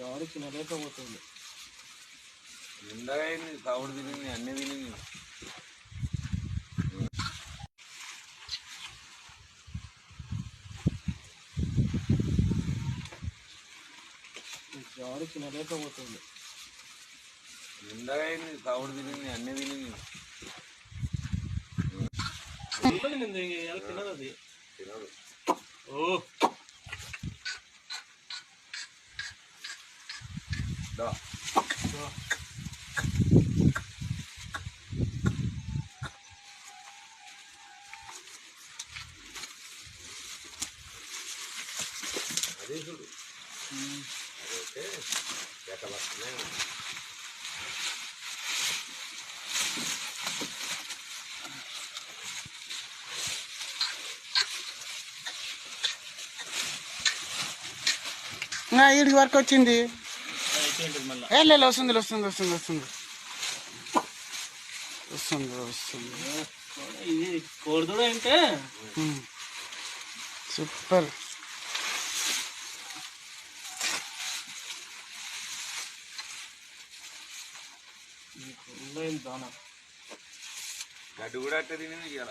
ఎవరు తినలేకపోతుంది నిండగా అయింది తవుడు తిరిగింది అన్ని తిరిగింది ఎవరు తినలేకపోతుంది నిండగా అయింది తవుడు తిరిగింది అన్ని తిరిగింది తినదు అది? తినదు ఓ. దా అదే చూడు అదైతే ఎక్కడ వస్తున్నాయి ఇంకా వరకు వచ్చింది. ఏ లేదు వస్తుంది వస్తుంది వస్తుంది వస్తుంది. వస్తుంది వస్తుంది. అంటే. సూపర్. గడ్డి కూడా అట్ట తినేది ఇవాళ